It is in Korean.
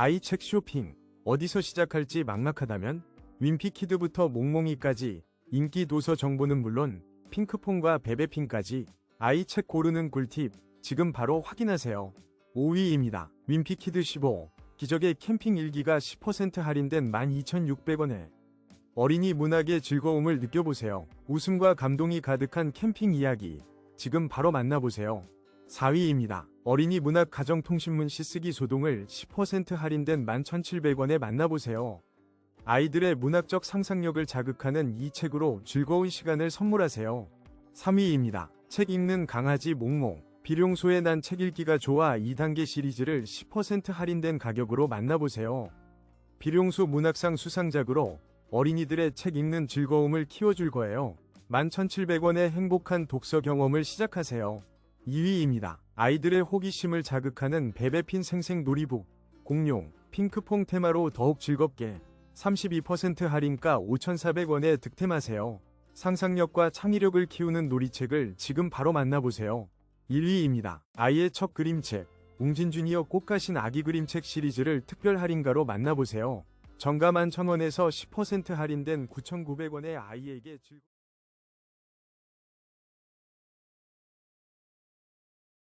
아이 책 쇼핑. 어디서 시작할지 막막하다면 윈피키드부터 몽몽이까지 인기 도서 정보는 물론 핑크퐁과 베베핑까지 아이 책 고르는 꿀팁 지금 바로 확인하세요. 5위입니다. 윈피키드 15. 기적의 캠핑 일기가 10% 할인된 12,600원에 어린이 문학의 즐거움을 느껴보세요. 웃음과 감동이 가득한 캠핑 이야기. 지금 바로 만나보세요. 4위입니다. 어린이 문학 가정통신문 시쓰기 소동을 10% 할인된 11,700원에 만나보세요. 아이들의 문학적 상상력을 자극하는 이 책으로 즐거운 시간을 선물하세요. 3위입니다. 책 읽는 강아지 몽몽. 비룡소의 난 책 읽기가 좋아 2단계 시리즈를 10% 할인된 가격으로 만나보세요. 비룡소 문학상 수상작으로 어린이들의 책 읽는 즐거움을 키워줄 거예요. 11,700원의 행복한 독서 경험을 시작하세요. 2위입니다. 아이들의 호기심을 자극하는 베베핀 생생 놀이북. 공룡, 핑크퐁 테마로 더욱 즐겁게 32% 할인가 5,400원에 득템하세요. 상상력과 창의력을 키우는 놀이책을 지금 바로 만나보세요. 1위입니다. 아이의 첫 그림책, 웅진 주니어 꽃가신 아기 그림책 시리즈를 특별 할인가로 만나보세요. 정가 11,000원에서 10% 할인된 9,900원에 아이에게 즐거